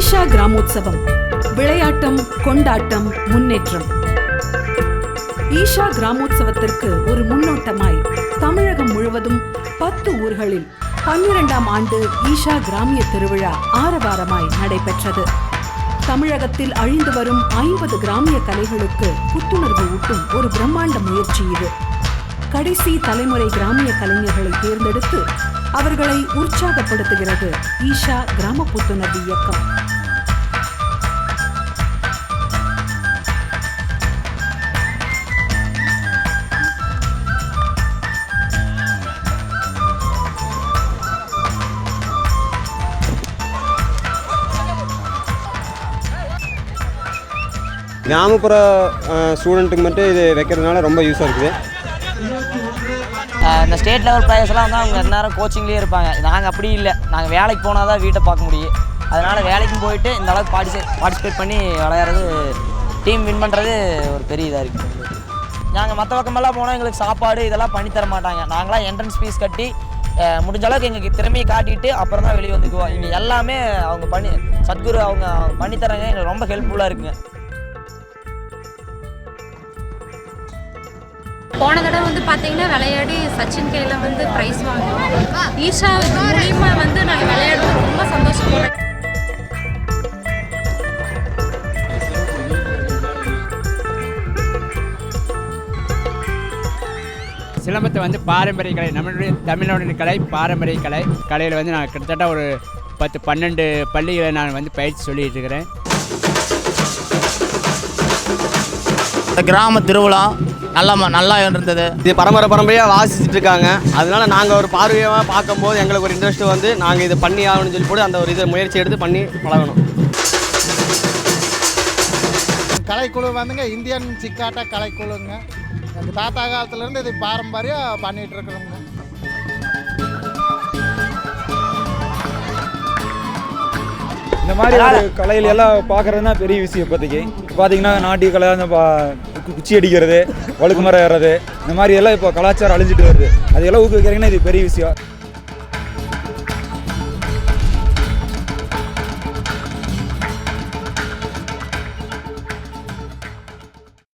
ஈஷா கிராமோத்சவம். விளையாட்டம் கொண்டாட்டம் முன்னேற்றம். ஈஷா கிராமோத்சவத்திற்கு ஒரு முன்னோட்டமாய் தமிழகம் முழுவதும் பத்து ஊர்களில் பன்னிரெண்டாம் ஆண்டு ஈஷா கிராமிய திருவிழா ஆரவாரமாய் நடைபெற்றது. தமிழகத்தில் அழிந்து வரும் ஐம்பது கிராமிய கலைகளுக்கு புத்துணர்வு ஊட்டும் ஒரு பிரம்மாண்ட முயற்சி இது. கடைசி தலைமுறை கிராமிய கலைஞர்களை தேர்ந்தெடுத்து அவர்களை உற்சாகப்படுத்துகிறது ஈஷா கிராம புத்துணர்வு இயக்கம். கிராமப்புற ஸ்டூடெண்ட்டுக்கு மட்டும் இது வைக்கிறதுனால ரொம்ப யூஸாக இருக்குது. இந்த ஸ்டேட் லெவல் பிளேயர்ஸ்லாம் வந்து அவங்க நேரம் கோச்சிங்லேயே இருப்பாங்க. நாங்கள் அப்படி இல்லை. நாங்கள் வேலைக்கு போனால் தான் வீட்டை பார்க்க முடியும். அதனால் வேலைக்கும் போயிட்டு இந்த அளவுக்கு பார்ட்டிசிபேட் பார்ட்டிசிபேட் பண்ணி விளையாடுறது டீம் வின் பண்ணுறது ஒரு பெரிய இதாக இருக்குது நாங்கள் மற்ற பக்கமெல்லாம் போனால் எங்களுக்கு சாப்பாடு இதெல்லாம் பண்ணி தர மாட்டாங்க. நாங்களாம் என்ட்ரன்ஸ் ஃபீஸ் கட்டி முடிஞ்ச அளவுக்கு எங்களுக்கு திறமையை காட்டிட்டு அப்புறம் தான் வெளியே வந்துக்குவோம். இங்கே எல்லாமே அவங்க பண்ணி சத்குரு அவங்க பண்ணி தராங்க எங்களுக்கு ரொம்ப ஹெல்ப்ஃபுல்லாக இருக்குங்க. போன தடவை வந்து பார்த்தீங்கன்னா விளையாடி சச்சின் கையில் வந்து ப்ரைஸ் வாங்கினோம். ஈஷா மூலியமாக வந்து நாங்கள் விளையாடுறது ரொம்ப சந்தோஷப்படுறோம் சிலம்பத்தை வந்து பாரம்பரிய கலை நம்மளுடைய தமிழனுடைய கலை பாரம்பரிய கலை கலையில் வந்து நான் கிட்டத்தட்ட ஒரு பத்து பன்னெண்டு பள்ளிகளை நான் வந்து பயிற்சி சொல்லிட்டு இருக்கிறேன். இந்த கிராம திருவிழா நல்லா ம- நல்லா இருந்தது. இது பரம்பரை பரம்பரையாக வாசிச்சுட்டு இருக்காங்க. அதனால நாங்கள் ஒரு பார்வையாக பார்க்கும்போது எங்களுக்கு ஒரு இன்ட்ரெஸ்ட் வந்து நாங்கள் இதை பண்ணி ஆகணும்னு சொல்லி போட்டு அந்த ஒரு இதை முயற்சி எடுத்து பண்ணி பழகணும். கலைக்குழு வந்துங்க இந்தியன் சிக்காட்டா கலைக்குழுங்க. எங்கள் தாத்தா காலத்துலேருந்து இது பாரம்பரியம் பண்ணிகிட்டு இருக்கிறோங்க. இந்த மாதிரி ஒரு கலையில எல்லாம் பார்க்கறதுனா பெரிய விஷயம் இப்போதைக்கு. இப்போ பார்த்தீங்கன்னா நாட்டிய கலை அந்த குச்சி அடிக்கிறது வழுக்கு மரம் ஏறுறது இந்த மாதிரி எல்லாம் இப்போ கலாச்சாரம் அழிஞ்சிட்டு வருது. அதையெல்லாம் ஊக்குவிக்கிறீங்கன்னா இது பெரிய விஷயம்.